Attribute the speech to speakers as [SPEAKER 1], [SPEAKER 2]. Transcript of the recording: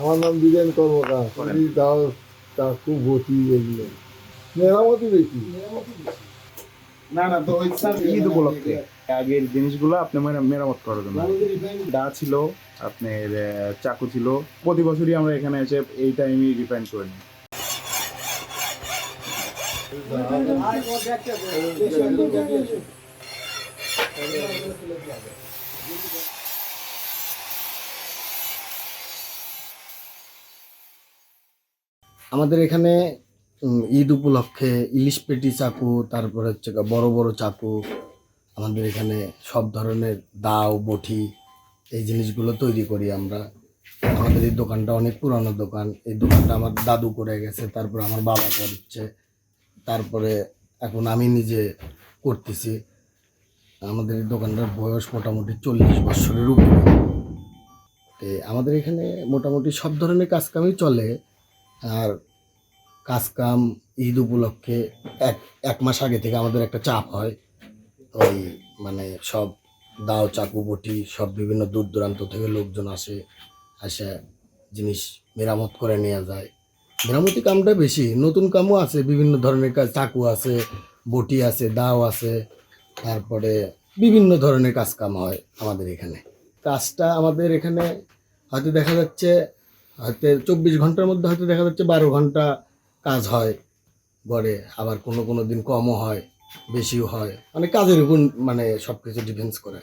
[SPEAKER 1] আমার নাম বীরেন কর্মকার। দাও চাকু বটি এগুলো মেরামতি বেশি
[SPEAKER 2] না না তো ওই ঈদ উপলক্ষে। আগের জিনিসগুলো আপনি মেরামত করার জন্য। দা ছিল আপনার চাকু ছিল। প্রতি বছরই আমরা এখানে এসে এই টাইমই রিফাইন করে নিই।
[SPEAKER 3] আমাদের এখানে ঈদ উপলক্ষে ইলিশ পেটি চাকু, তারপরে হচ্ছে বড় বড় চাকু, আমাদের এখানে সব ধরনের দাও, বটি, এই জিনিসগুলো তৈরি করি আমরা। আমাদের এই দোকানটা অনেক পুরানো দোকান। এই দোকানটা আমার দাদু করে গেছে, তারপর আমার বাবা করছে। তারপরে এখন আমি নিজে করতেছি। আমাদের এই দোকানটার বয়স মোটামুটি চল্লিশ বছরের উপরে। আমাদের এখানে মোটামুটি সব ধরনের কাজকামই চলে। আর কাজকাম ঈদ উপলক্ষে এক এক মাস আগে থেকে আমাদের একটা চাপ হয়। ওই মানে সব দাও, চাকু বটি সব বিভিন্ন দূর দূরান্ত থেকে লোকজন আসে আসে জিনিস মেরামত করে নেওয়া যায়। মেরামতি কামটা বেশি, নতুন কামও আছে, বিভিন্ন ধরনের কাজ, চাকু আছে, বটি আছে, দাও আছে, তারপরে বিভিন্ন ধরনের কাজ কাম হয় আমাদের এখানে। কাজটা আমাদের এখানে হয়তো দেখা যাচ্ছে হয়তো চব্বিশ ঘণ্টার মধ্যে হয়তো দেখা যাচ্ছে বারো ঘণ্টা কাজ হয়, গড়ে। আবার কোনো কোনো দিন কমও হয়, বেশিও হয়। মানে কাজের উপর মানে সব কিছু ডিফেন্স করে।